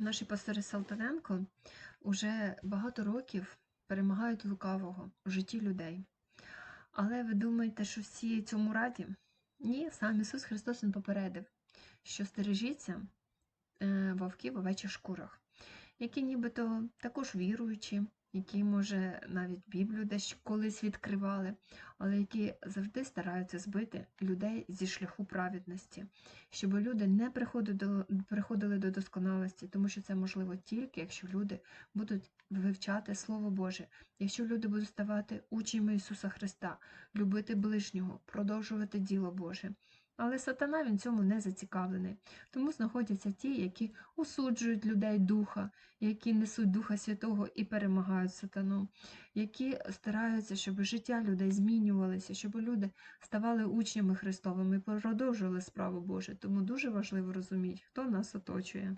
Наші пастори Салтаненко уже багато років перемагають лукавого у житті людей. Але ви думаєте, що всі цьому раді? Ні, сам Ісус Христос Він попередив, що стережіться е, вовків у овечих шкурах, які нібито також віруючі, які, може, навіть Біблію десь колись відкривали, але які завжди стараються збити людей зі шляху праведності, щоб люди не приходили до, досконалості, тому що це можливо тільки, якщо люди будуть вивчати Слово Боже, якщо люди будуть ставати учнями Ісуса Христа, любити ближнього, продовжувати діло Боже. Але сатана він цьому не зацікавлений. Тому знаходяться ті, які осуджують людей духа, які несуть Духа Святого і перемагають сатану, які стараються, щоб життя людей змінювалося, щоб люди ставали учнями Христовими і продовжували справу Божу. Тому дуже важливо розуміти, хто нас оточує.